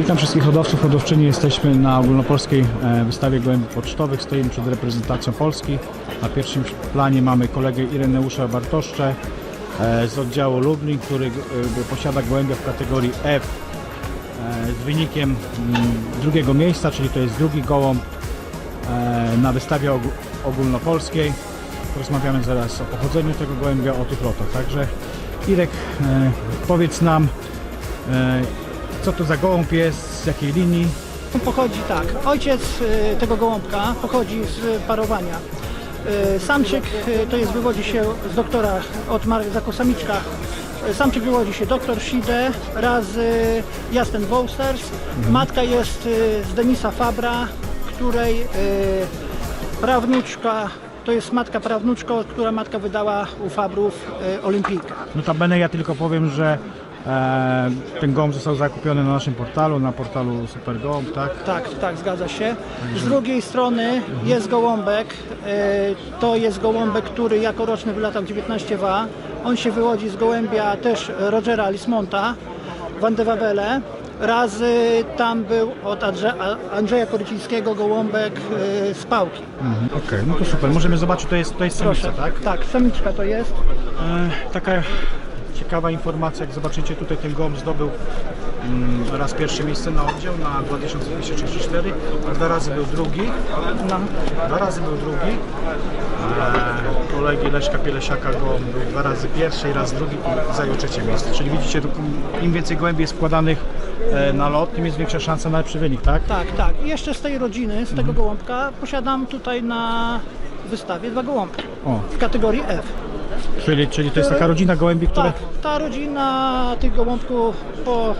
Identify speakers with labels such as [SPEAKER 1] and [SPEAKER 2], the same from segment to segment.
[SPEAKER 1] Witam wszystkich hodowców, hodowczyni. Jesteśmy na ogólnopolskiej e, wystawie gołębi pocztowych. Stoimy przed reprezentacją Polski. Na pierwszym planie mamy kolegę Ireneusza Bartoszcze e, z oddziału Lublin, który e, posiada gołębia w kategorii F z wynikiem mm, drugiego miejsca, czyli to jest drugi gołąb na wystawie ogó- ogólnopolskiej. Rozmawiamy zaraz o pochodzeniu tego gołębia, o tych lotach. Także Irek, powiedz nam, co to za gołąb jest, z jakiej linii.
[SPEAKER 2] Pochodzi tak. Ojciec y, tego gołąbka pochodzi z parowania. Y, Samczyk y, to jest, wywodzi się z doktora od Marka Samiczka. Y, Samczyk wywodzi się doktor Shide razy Jasten Wousters. Matka jest y, z Denisa Fabra, której y, prawnuczka to jest matka prawnuczka, która matka wydała u Fabrów y, Olimpijkę.
[SPEAKER 1] Notabene ja tylko powiem, że ten gołąb został zakupiony na naszym portalu, na portalu Super Gołąb, tak?
[SPEAKER 2] Tak, tak, zgadza się. Z drugiej strony jest gołąbek. e, To jest gołąbek, który jako roczny wylatał 19 wa. On się wywodzi z gołębia też Rogera Lismonta, Van de Wabele. Razy tam był od Andrze- Andrzeja Korycińskiego gołąbek e, z pałki.
[SPEAKER 1] Mhm, Okej, no to super. Możemy zobaczyć, to jest, to jest samica,
[SPEAKER 2] Proszę,
[SPEAKER 1] tak?
[SPEAKER 2] Tak, samiczka to jest.
[SPEAKER 1] E, taka ciekawa informacja, jak zobaczycie tutaj ten gołąb zdobył mm, raz pierwsze miejsce na oddział na 2234, a dwa razy był drugi.
[SPEAKER 2] No.
[SPEAKER 1] Dwa razy był drugi. E, kolegi Leszka Pielesiaka gołąb był dwa razy pierwszy i raz drugi i zajął trzecie miejsce. Czyli widzicie, im więcej gołębi jest wkładanych e, na lot, tym jest większa szansa na lepszy wynik, tak?
[SPEAKER 2] Tak, tak. I jeszcze z tej rodziny, z tego gołąbka posiadam tutaj na wystawie dwa gołąbki
[SPEAKER 1] O,
[SPEAKER 2] w kategorii F.
[SPEAKER 1] czyli, czyli to jest taka rodzina gołębi, które...
[SPEAKER 2] Tak, ta rodzina tych gołąbków po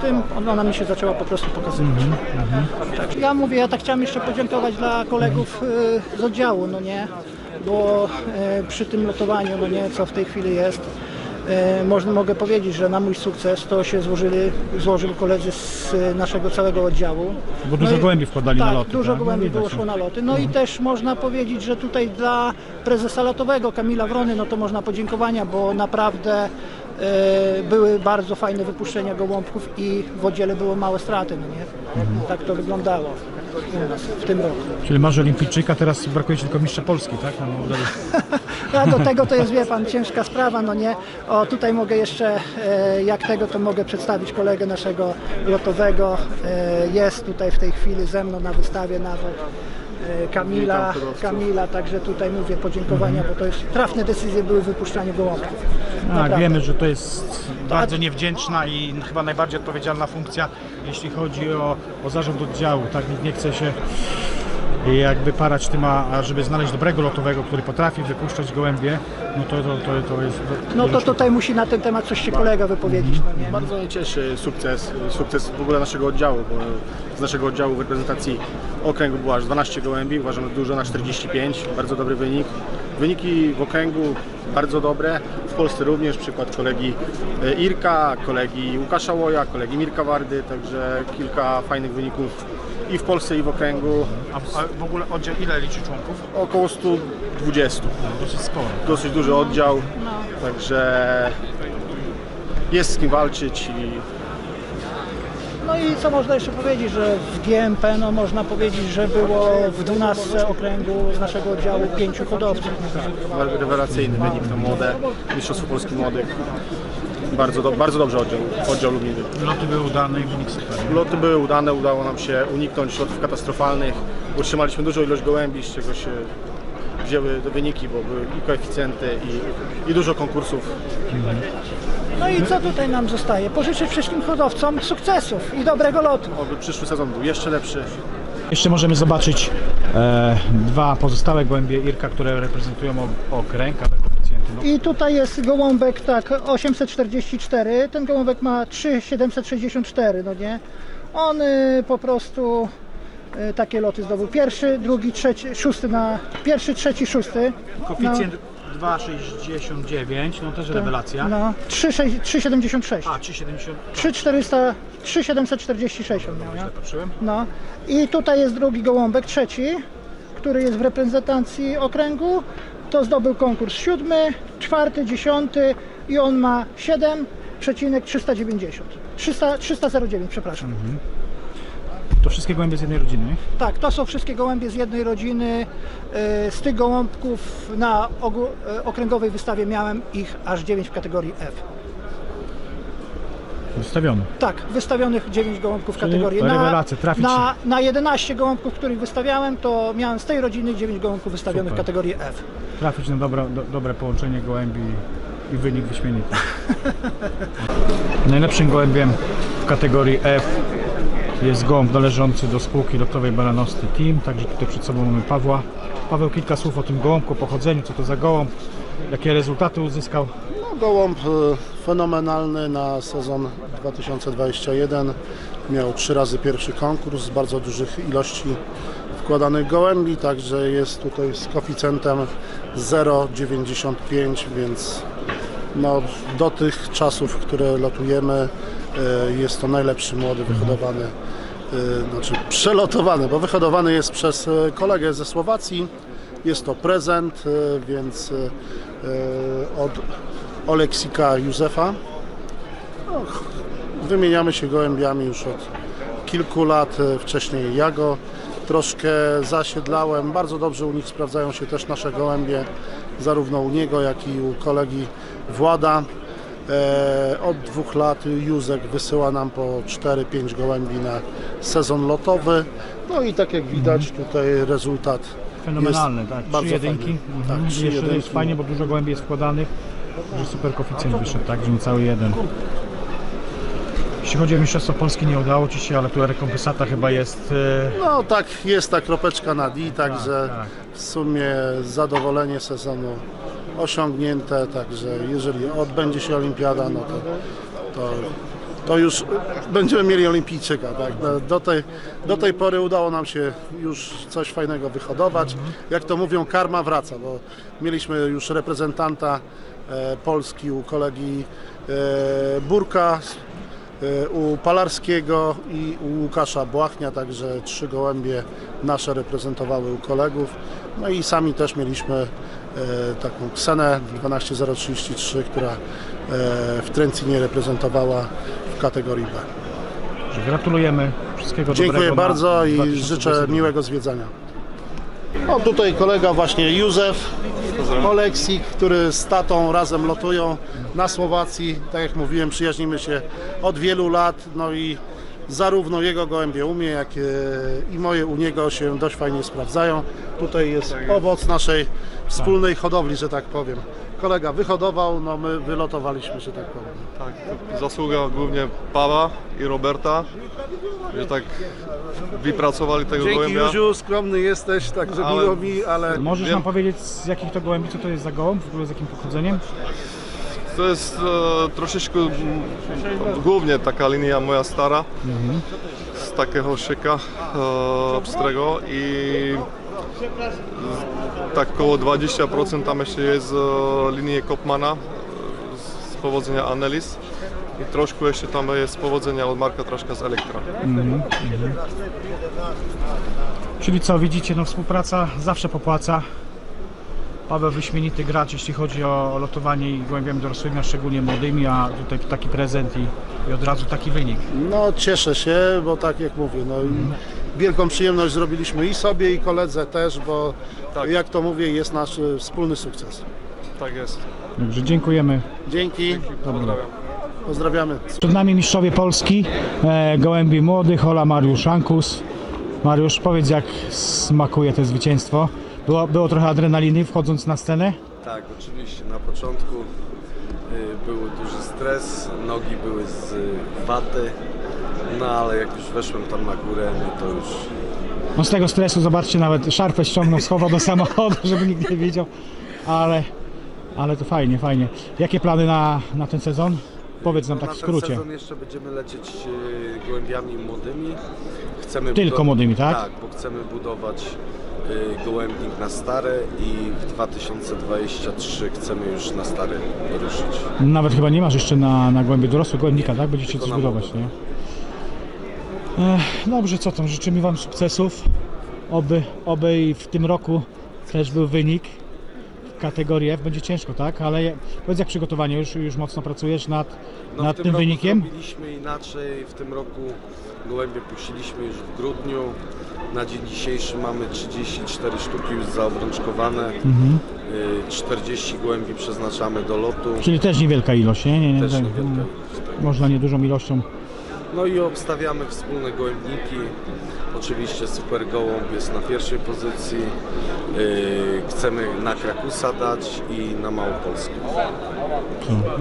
[SPEAKER 2] tym ona mi się zaczęła po prostu pokazywać. Tak, ja mówię, ja tak chciałem jeszcze podziękować dla kolegów y, z oddziału, no nie, bo y, przy tym lotowaniu, no nie, co w tej chwili jest, można, mogę powiedzieć, że na mój sukces to się złożyli, złożyli koledzy z y, naszego całego oddziału.
[SPEAKER 1] Bo dużo
[SPEAKER 2] No i-
[SPEAKER 1] gołębi wkładali
[SPEAKER 2] tak,
[SPEAKER 1] na loty.
[SPEAKER 2] dużo
[SPEAKER 1] tak? No
[SPEAKER 2] gołębi było szło na loty. No i też można powiedzieć, że tutaj dla prezesa lotowego Kamila Wrony, no to można podziękowania, bo naprawdę e, były bardzo fajne wypuszczenia gołąbków i w oddziale było małe straty, no nie? Tak to wyglądało u nas w tym roku.
[SPEAKER 1] Czyli masz olimpijczyka, teraz brakuje ci tylko mistrza Polski, tak? Modelu.
[SPEAKER 2] A do tego to jest, wie pan, ciężka sprawa, no nie? O, tutaj mogę jeszcze, e, jak tego, to mogę przedstawić kolegę naszego lotowego. E, jest tutaj w tej chwili ze mną na wystawie nawet. e, Kamila, Kamila, także tutaj mówię podziękowania, bo to jest trafne decyzje były w wypuszczaniu gołąbków.
[SPEAKER 1] Tak, wiemy, że to jest bardzo niewdzięczna i chyba najbardziej odpowiedzialna funkcja, jeśli chodzi o, o zarząd oddziału. Tak, nikt nie chce się jakby parać tym, a żeby znaleźć dobrego lotowego, który potrafi wypuszczać gołębie, no to, to, to, to jest...
[SPEAKER 2] No to tutaj musi na ten temat coś się kolega wypowiedzieć, no nie?
[SPEAKER 3] Bardzo mnie cieszy sukces, sukces w ogóle naszego oddziału, bo z naszego oddziału w reprezentacji okręgu było aż 12 gołębi, uważam, że dużo na 45, bardzo dobry wynik. Wyniki w okręgu bardzo dobre, Polsce również, przykład kolegi e, Irka, kolegi Łukasza Łoja, kolegi Mirka Wardy, także kilka fajnych wyników i w Polsce i w okręgu,
[SPEAKER 1] A, a w ogóle oddział ile liczy członków?
[SPEAKER 3] około 120.
[SPEAKER 1] Dosyć sporo.
[SPEAKER 3] Dosyć duży oddział, także jest z kim walczyć i
[SPEAKER 2] No i co można jeszcze powiedzieć, że w GMP no można powiedzieć, że było w 12 okręgu z naszego oddziału pięciu hodowców.
[SPEAKER 3] rewelacyjny wynik to młode, Mistrzostwo Polski Młodych. Bardzo, do, bardzo dobrze oddział, oddział Lubliny.
[SPEAKER 1] Loty były udane i wynik super.
[SPEAKER 3] Loty były udane, udało nam się uniknąć lotów katastrofalnych. Utrzymaliśmy dużą ilość gołębi, z czego się wzięły wyniki, bo były i koeficjenty i, i dużo konkursów.
[SPEAKER 2] No i co tutaj nam zostaje? Pożyczyć wszystkim hodowcom sukcesów i dobrego lotu.
[SPEAKER 3] Oby przyszły sezon był jeszcze lepszy.
[SPEAKER 1] Jeszcze możemy zobaczyć e, dwa pozostałe gołębie Irka, które reprezentują okręg, ale
[SPEAKER 2] I tutaj jest gołąbek tak 844, ten gołąbek ma 3764, no nie? On y, po prostu y, takie loty zdobył. Pierwszy, drugi, trzeci, szósty na pierwszy, trzeci, szósty.
[SPEAKER 1] Koeficjent 2,69, no też rewelacja.
[SPEAKER 2] No, 3,6 3,76.
[SPEAKER 1] A, 3,70.
[SPEAKER 2] 3,400, 3,746 on miał, nie?
[SPEAKER 1] Źle patrzyłem.
[SPEAKER 2] No i tutaj jest drugi gołąbek, trzeci, który jest w reprezentacji okręgu. To zdobył konkurs siódmy, czwarty, dziesiąty i on ma 7,390. 300, 309, przepraszam.
[SPEAKER 1] To wszystkie gołębie z jednej rodziny?
[SPEAKER 2] Tak, to są wszystkie gołębie z jednej rodziny. E, Z tych gołąbków na e, okręgowej wystawie miałem ich aż 9 w kategorii F.
[SPEAKER 1] Wystawione.
[SPEAKER 2] Tak, wystawionych 9 gołąbków w
[SPEAKER 1] Czyli
[SPEAKER 2] kategorii.
[SPEAKER 1] rewelacja, trafić
[SPEAKER 2] na, na 11 gołąbków, których wystawiałem, to miałem z tej rodziny 9 gołąbków wystawionych
[SPEAKER 1] Super.
[SPEAKER 2] w kategorii F.
[SPEAKER 1] Trafić na dobro, do, dobre połączenie gołębi i wynik wyśmienity. Najlepszym gołębiem w kategorii F jest gołąb należący do spółki lotowej Baranosty Team, także tutaj przed sobą mamy Pawła. Paweł, kilka słów o tym gołąbku, pochodzeniu, co to za gołąb, jakie rezultaty uzyskał.
[SPEAKER 4] No, gołąb e, fenomenalny na sezon 2021. Miał trzy razy pierwszy konkurs z bardzo dużych ilości wkładanych gołębi, także jest tutaj z koeficjentem 0,95, więc no, do tych czasów, które lotujemy, jest to najlepszy młody wyhodowany, e, znaczy przelotowany, bo wyhodowany jest przez e, kolegę ze Słowacji. Jest to prezent, e, więc e, e, od Oleksika Józefa. No, wymieniamy się gołębiami już od kilku lat. e, Wcześniej ja go troszkę zasiedlałem. Bardzo dobrze u nich sprawdzają się też nasze gołębie, zarówno u niego, jak i u kolegi Włada. E, Od dwóch lat Józek wysyła nam po 4-5 gołębi na sezon lotowy. No i tak jak widać tutaj rezultat
[SPEAKER 1] Fenomenalny,
[SPEAKER 4] jest
[SPEAKER 1] tak.
[SPEAKER 4] bardzo
[SPEAKER 1] Trzy jedynki.
[SPEAKER 4] fajny.
[SPEAKER 1] Mhm.
[SPEAKER 4] Tak, trzy
[SPEAKER 1] Jeszcze jest
[SPEAKER 4] jedynki.
[SPEAKER 1] fajnie, bo dużo gołębi jest wkładanych, że super koeficjent wyszedł, tak, że nie cały jeden. Jeśli chodzi o Mistrzostwo Polski, nie udało Ci się, ale tu rekompensata chyba jest e,
[SPEAKER 4] No tak, jest ta kropeczka na D, także
[SPEAKER 1] tak.
[SPEAKER 4] w sumie zadowolenie sezonu osiągnięte, także jeżeli odbędzie się olimpiada, no to, to, to już będziemy mieli olimpijczyka. Tak? No, Do, tej, do tej pory udało nam się już coś fajnego wyhodować. Jak to mówią, karma wraca, bo mieliśmy już reprezentanta e, Polski u kolegi e, Burka, u Palarskiego i u Łukasza Błachnia, także trzy gołębie nasze reprezentowały u kolegów. No i sami też mieliśmy e, taką Ksenę 12033, która e, w Tręcinie reprezentowała w kategorii B.
[SPEAKER 1] gratulujemy. Wszystkiego dobrego.
[SPEAKER 4] Dziękuję bardzo i
[SPEAKER 1] 2022.
[SPEAKER 4] życzę miłego zwiedzania. O, tutaj kolega właśnie Józef Oleksik, który z tatą razem lotują na Słowacji. Tak jak mówiłem, przyjaźnimy się od wielu lat, no i zarówno jego gołębie u mnie, jak i moje u niego się dość fajnie sprawdzają. Tutaj jest owoc naszej wspólnej hodowli, że tak powiem. Kolega wyhodował, no my wylotowaliśmy, że tak powiem.
[SPEAKER 5] Tak, zasługa głównie Pawła i Roberta, że tak wypracowali tego
[SPEAKER 4] Dzięki
[SPEAKER 5] gołębia.
[SPEAKER 4] Józiu, skromny jesteś, także
[SPEAKER 5] Ale-
[SPEAKER 4] miło mi, ale
[SPEAKER 1] Możesz
[SPEAKER 5] Wiem.
[SPEAKER 1] nam powiedzieć z jakich to gołębi, co to jest za gołąb, w ogóle z jakim pochodzeniem?
[SPEAKER 5] To jest e, troszeczkę głównie taka linia moja stara, z takiego szyka e, pstrego i tak około 20% tam jeszcze jest e, linii Kopmana e, z powodzenia Anelis i troszkę jeszcze tam jest z powodzenia od Marka z Elektra.
[SPEAKER 1] Czyli co, widzicie, no współpraca zawsze popłaca. Paweł wyśmienity gracz, jeśli chodzi o, lotowanie i gołębiami dorosłymi, a szczególnie młodymi, a tutaj taki prezent i, i od razu taki wynik.
[SPEAKER 4] No cieszę się, bo tak jak mówię, no i wielką przyjemność zrobiliśmy i sobie i koledze też, bo
[SPEAKER 5] Tak.
[SPEAKER 4] jak to mówię, jest nasz e, wspólny sukces.
[SPEAKER 5] Tak jest.
[SPEAKER 1] Także dziękujemy.
[SPEAKER 4] Dzięki,
[SPEAKER 5] Pozdrawiam.
[SPEAKER 4] pozdrawiamy.
[SPEAKER 1] Przed nami mistrzowie Polski, e, gołębi młodych, Hola Mariusz Ankus. Mariusz, powiedz jak smakuje to zwycięstwo. Było, było trochę adrenaliny wchodząc na scenę?
[SPEAKER 6] Tak, oczywiście. Na początku y, był duży stres, nogi były z waty, no ale jak już weszłem tam na górę, no to już
[SPEAKER 1] No z tego stresu, zobaczcie, nawet szarfę ściągnął, schował do samochodu, żeby nikt nie widział. Ale, ale to fajnie, fajnie. Jakie plany na, na ten sezon? Powiedz nam
[SPEAKER 6] no,
[SPEAKER 1] tak w
[SPEAKER 6] na ten
[SPEAKER 1] skrócie.
[SPEAKER 6] sezon jeszcze będziemy lecieć y, gołębiami młodymi. Chcemy
[SPEAKER 1] Tylko młodymi, tak?
[SPEAKER 6] Tak, bo chcemy budować gołębnik na stare i w 2023 chcemy już na stare ruszyć.
[SPEAKER 1] Nawet chyba nie masz jeszcze na, na głębi dorosłego gołębnika, tak? Będziecie coś budować, nie? Ech, dobrze, co tam? Życzymy Wam sukcesów. Oby, oby i w tym roku też był wynik kategorii F będzie ciężko, tak? Ale powiedz jak przygotowanie, już, już mocno pracujesz nad,
[SPEAKER 6] No,
[SPEAKER 1] nad tym
[SPEAKER 6] roku
[SPEAKER 1] wynikiem?
[SPEAKER 6] Zrobiliśmy inaczej. W tym roku gołębie puściliśmy już w grudniu. Na dzień dzisiejszy mamy 34 sztuki już zaobrączkowane.
[SPEAKER 1] Mhm.
[SPEAKER 6] Y, 40 gołębi przeznaczamy do lotu.
[SPEAKER 1] Czyli też niewielka ilość, nie? nie, nie
[SPEAKER 6] Też
[SPEAKER 1] tak,
[SPEAKER 6] niewielka
[SPEAKER 1] mm,
[SPEAKER 6] ilość.
[SPEAKER 1] Można niedużą ilością.
[SPEAKER 6] No i obstawiamy wspólne gołębniki. Oczywiście super gołąb jest na pierwszej pozycji. Yy, chcemy na Krakusa dać i na Małopolskę.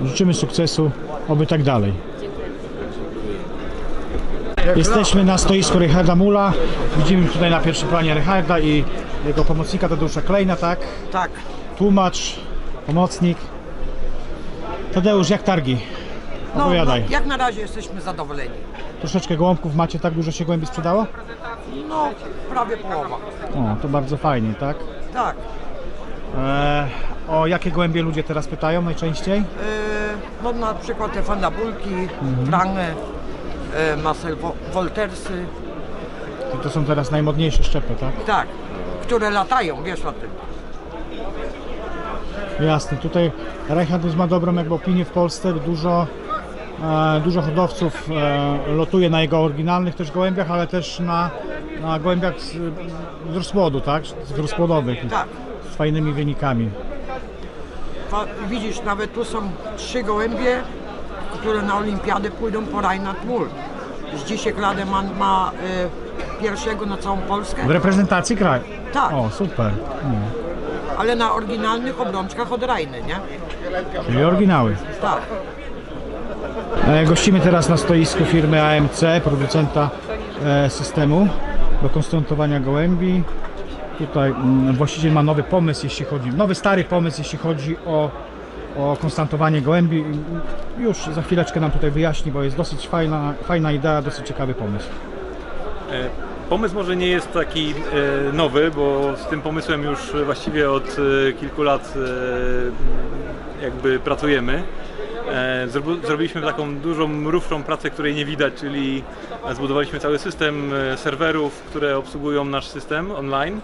[SPEAKER 1] Życzymy sukcesu, oby tak dalej. Jesteśmy na stoisku Richarda Mula. Widzimy tutaj na pierwszym planie Richarda i jego pomocnika Tadeusza Klejna, tak?
[SPEAKER 7] Tak.
[SPEAKER 1] Tłumacz, pomocnik. Tadeusz, jak targi?
[SPEAKER 7] No, no, jak na razie jesteśmy zadowoleni.
[SPEAKER 1] Troszeczkę gołąbków macie, tak dużo się gołębi sprzedało?
[SPEAKER 7] No, prawie połowa.
[SPEAKER 1] O, to bardzo fajnie, tak?
[SPEAKER 7] Tak.
[SPEAKER 1] Eee, o jakie gołębie ludzie teraz pytają najczęściej?
[SPEAKER 7] Yy, no na przykład te fandabulki,
[SPEAKER 1] Mhm.
[SPEAKER 7] Marcel Wo- Woltersy,
[SPEAKER 1] To, to są teraz najmodniejsze szczepy, tak?
[SPEAKER 7] tak, które latają, wiesz o tym.
[SPEAKER 1] Jasne, tutaj Reichardus ma dobrą jakby opinię w Polsce, dużo, e, dużo hodowców e, lotuje na jego oryginalnych też gołębiach, ale też na, na gołębiach z, z rozpłodu, tak? Z rozpłodowych,
[SPEAKER 7] Tak.
[SPEAKER 1] z fajnymi wynikami.
[SPEAKER 7] Widzisz, nawet tu są trzy gołębie, które na olimpiadę pójdą po Reinhard Mull. Zdzisiek Lademan ma y, pierwszego na całą Polskę,
[SPEAKER 1] W reprezentacji kraju?
[SPEAKER 7] Tak.
[SPEAKER 1] O, super.
[SPEAKER 7] ale na oryginalnych obrączkach od Reiny, nie?
[SPEAKER 1] Czyli oryginały.
[SPEAKER 7] Tak.
[SPEAKER 1] E, Gościmy teraz na stoisku firmy AMC, producenta e, systemu do konstruowania gołębi. Tutaj mm, właściciel ma nowy pomysł, jeśli chodzi, nowy stary pomysł, jeśli chodzi o, o konstantowanie gołębi. Już za chwileczkę nam tutaj wyjaśni, bo jest dosyć fajna, fajna idea, dosyć ciekawy pomysł.
[SPEAKER 8] E, Pomysł może nie jest taki nowy, bo z tym pomysłem już właściwie od kilku lat jakby pracujemy. E, Zrobiliśmy taką dużą, mrówczą pracę, której nie widać, czyli zbudowaliśmy cały system e, serwerów, które obsługują nasz system online.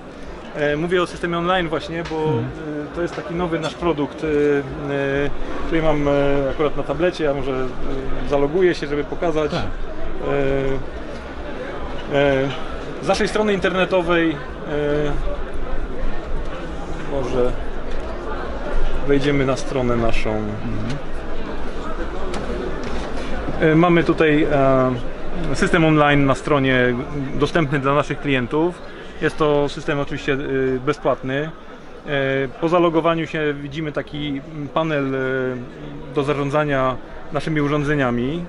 [SPEAKER 8] E, Mówię o systemie online właśnie, bo e, to jest taki nowy nasz produkt, który mam akurat na tablecie, ja może zaloguję się, żeby pokazać.
[SPEAKER 1] Tak.
[SPEAKER 8] Z naszej strony internetowej może wejdziemy na stronę naszą. E, Mamy tutaj e, system online na stronie dostępny dla naszych klientów. Jest to system oczywiście e, bezpłatny. E, Po zalogowaniu się widzimy taki panel e, do zarządzania naszymi urządzeniami.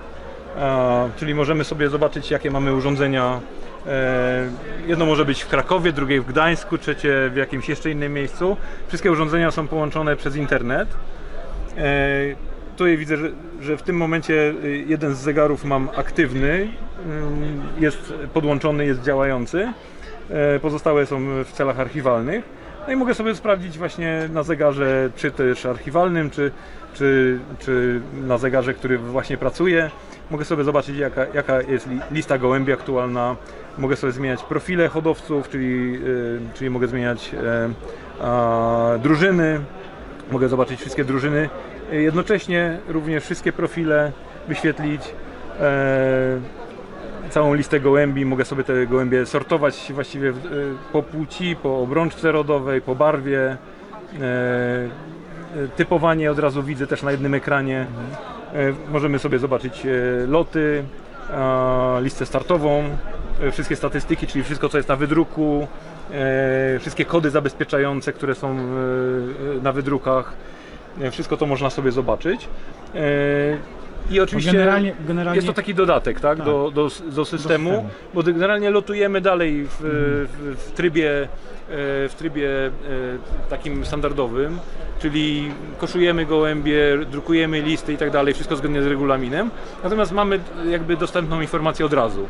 [SPEAKER 8] E, czyli możemy sobie zobaczyć, jakie mamy urządzenia. E, jedno może być w Krakowie, drugie w Gdańsku, trzecie w jakimś jeszcze innym miejscu. Wszystkie urządzenia są połączone przez internet. Tutaj widzę, że, w tym momencie y, jeden z zegarów mam aktywny, ym, jest podłączony, jest działający. E, Pozostałe są w celach archiwalnych. No i mogę sobie sprawdzić właśnie na zegarze, czy też archiwalnym, czy, czy, czy na zegarze, który właśnie pracuje. Mogę sobie zobaczyć, jaka, jaka jest li- lista gołębi aktualna. Mogę sobie zmieniać profile hodowców, czyli, y, czyli mogę zmieniać e, drużyny. Mogę zobaczyć wszystkie drużyny. Y, Jednocześnie również wszystkie profile wyświetlić. E, całą listę gołębi, mogę sobie te gołębie sortować właściwie w- y, po płci, po obrączce rodowej, po barwie. E, e, Typowanie od razu widzę też na jednym ekranie. E, Możemy sobie zobaczyć e, loty, listę startową, e, wszystkie statystyki, czyli wszystko co jest na wydruku, wszystkie kody zabezpieczające, które są e, e, na wydrukach. E, Wszystko to można sobie zobaczyć. E, I oczywiście
[SPEAKER 1] generalnie- generalnie-
[SPEAKER 8] jest to taki dodatek tak,
[SPEAKER 1] Tak.
[SPEAKER 8] Do, do, do systemu,
[SPEAKER 1] systemu.
[SPEAKER 8] bo generalnie lotujemy dalej w, w, w trybie, e, w trybie e, takim standardowym, czyli koszujemy gołębie, drukujemy listy i tak dalej, wszystko zgodnie z regulaminem. Natomiast mamy jakby dostępną informację od razu.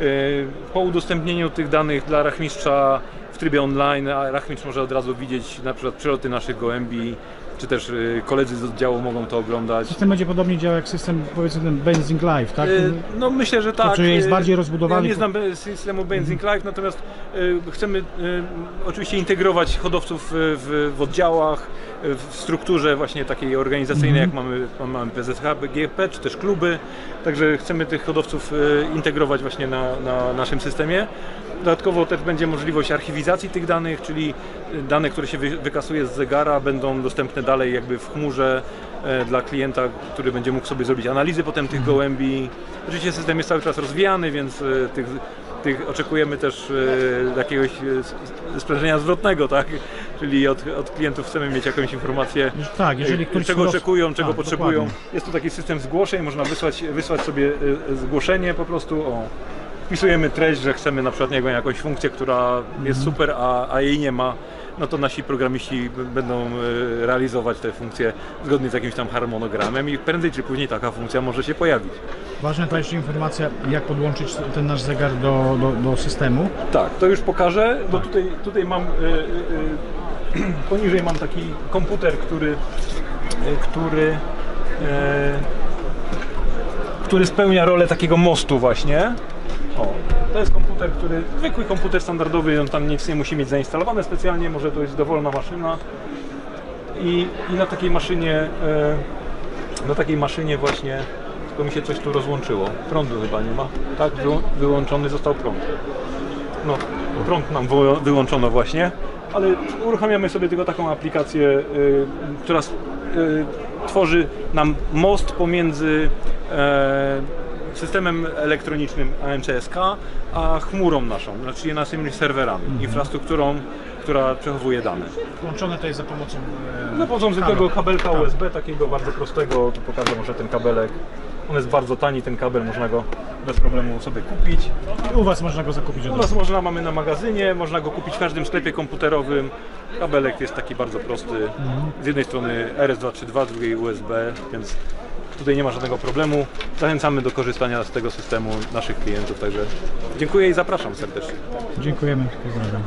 [SPEAKER 8] E, Po udostępnieniu tych danych dla rachmistrza w trybie online, a rachmistrz może od razu widzieć na przykład przeloty naszych gołębi, czy też y, koledzy z oddziału mogą to oglądać.
[SPEAKER 1] System będzie podobnie działał jak system powiedzmy ten Benzing Live, tak?
[SPEAKER 8] Y, No myślę, że tak.
[SPEAKER 1] czy jest
[SPEAKER 8] Y,
[SPEAKER 1] bardziej rozbudowany?
[SPEAKER 8] Ja nie znam systemu Benzing Live, natomiast chcemy oczywiście integrować hodowców w, w oddziałach, w strukturze właśnie takiej organizacyjnej, jak mamy, mamy PZH, BGP, czy też kluby. Także chcemy tych hodowców integrować właśnie na, na naszym systemie. Dodatkowo też będzie możliwość archiwizacji tych danych, czyli y, dane, które się wy- wykasuje z zegara będą dostępne dalej jakby w chmurze e, dla klienta, który będzie mógł sobie zrobić analizy potem tych gołębi. Oczywiście system jest cały czas rozwijany, więc e, tych, tych oczekujemy też e, jakiegoś sprężenia zwrotnego, tak? Czyli od, od klientów chcemy mieć jakąś informację,
[SPEAKER 1] Tak,
[SPEAKER 8] czego oczekują, czego
[SPEAKER 1] tak,
[SPEAKER 8] potrzebują.
[SPEAKER 1] dokładnie.
[SPEAKER 8] Jest tu taki system zgłoszeń, można wysłać, wysłać sobie zgłoszenie po prostu o wpisujemy treść, że chcemy na przykład niego jakąś funkcję, która jest
[SPEAKER 1] Mhm.
[SPEAKER 8] super, a, a jej nie ma, no to nasi programiści będą e, realizować te funkcje zgodnie z jakimś tam harmonogramem i prędzej czy później taka funkcja może się pojawić.
[SPEAKER 1] Ważna to jeszcze informacja, jak podłączyć ten nasz zegar do, do, do systemu.
[SPEAKER 8] Tak, to już pokażę, bo tutaj, tutaj mam, e, e, poniżej mam taki komputer, który, który, który spełnia rolę takiego mostu właśnie. O, to jest komputer, który, zwykły komputer standardowy, on tam nic nie musi mieć zainstalowane specjalnie, może to jest dowolna maszyna. I, i na takiej maszynie, e, na takiej maszynie właśnie, tylko mi się coś tu rozłączyło. Prądu chyba nie ma. Tak, wyłą- wyłączony został prąd. No, prąd nam wyłączono właśnie, ale uruchamiamy sobie tylko taką aplikację, y, która y, tworzy nam most pomiędzy e, systemem elektronicznym AMCSK, a chmurą naszą, znaczy naszymi serwerami, infrastrukturą, która przechowuje dane.
[SPEAKER 1] Włączone to jest za pomocą... e,
[SPEAKER 8] Za pomocą zwykłego
[SPEAKER 1] kabla.
[SPEAKER 8] kabelka USB, takiego bardzo prostego, tu pokażę może ten kabelek. On jest bardzo tani, ten kabel można go bez problemu sobie kupić.
[SPEAKER 1] U Was można go zakupić
[SPEAKER 8] U nas można, mamy na magazynie, można go kupić w każdym sklepie komputerowym. Kabelek jest taki bardzo prosty. Z jednej strony RS232, z drugiej USB, więc tutaj nie ma żadnego problemu. Zachęcamy do korzystania z tego systemu naszych klientów, także dziękuję i zapraszam serdecznie.
[SPEAKER 1] Dziękujemy, pozdrawiam.